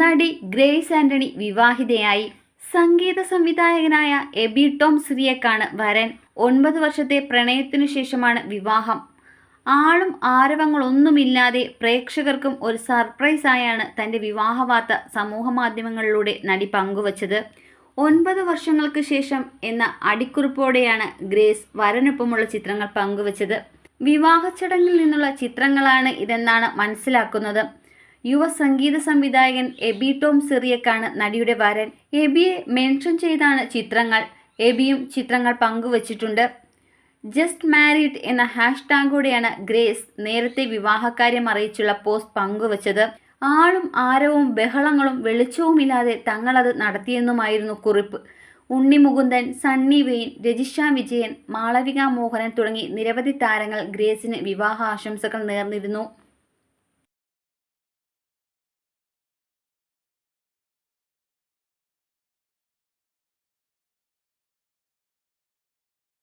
നടി ഗ്രേസ് ആന്റണി വിവാഹിതയായി സംഗീത സംവിധായകനായ AB Tom സിറിയക്കാണ് വരൻ. ഒൻപത് വർഷത്തെ പ്രണയത്തിനു ശേഷമാണ് വിവാഹം. ആളും ആരവങ്ങളൊന്നുമില്ലാതെ പ്രേക്ഷകർക്കും ഒരു സർപ്രൈസായാണ് തന്റെ വിവാഹ വാർത്ത സമൂഹമാധ്യമങ്ങളിലൂടെ നടി പങ്കുവച്ചത്. ഒൻപത് വർഷങ്ങൾക്ക് ശേഷം എന്ന അടിക്കുറിപ്പോടെയാണ് ഗ്രേസ് വരനൊപ്പമുള്ള ചിത്രങ്ങൾ പങ്കുവച്ചത്. വിവാഹ ചടങ്ങിൽ നിന്നുള്ള ചിത്രങ്ങളാണ് ഇതെന്നാണ് മനസ്സിലാക്കുന്നത്. യുവ സംഗീത സംവിധായകൻ എബി ടോം സിറിയക്കാണ് നടിയുടെ വരൻ. എബിയെ മെൻഷൻ ചെയ്താണ് ചിത്രങ്ങൾ. എബിയും ചിത്രങ്ങൾ പങ്കുവച്ചിട്ടുണ്ട്. ജസ്റ്റ് മാരീഡ് എന്ന ഹാഷ്ടാഗോടെയാണ് ഗ്രേസ് നേരത്തെ വിവാഹക്കാര്യം അറിയിച്ചുള്ള പോസ്റ്റ് പങ്കുവച്ചത്. ആളും ആരവും ബഹളങ്ങളും വെളിച്ചവുമില്ലാതെ തങ്ങളത് നടത്തിയെന്നുമായിരുന്നു കുറിപ്പ്. ഉണ്ണി മുകുന്ദൻ സണ്ണി വെയിൻ രജിഷ വിജയൻ മാളവിക മോഹനൻ തുടങ്ങി നിരവധി താരങ്ങൾ ഗ്രേസിന് വിവാഹ ആശംസകൾ നേർന്നിരുന്നു.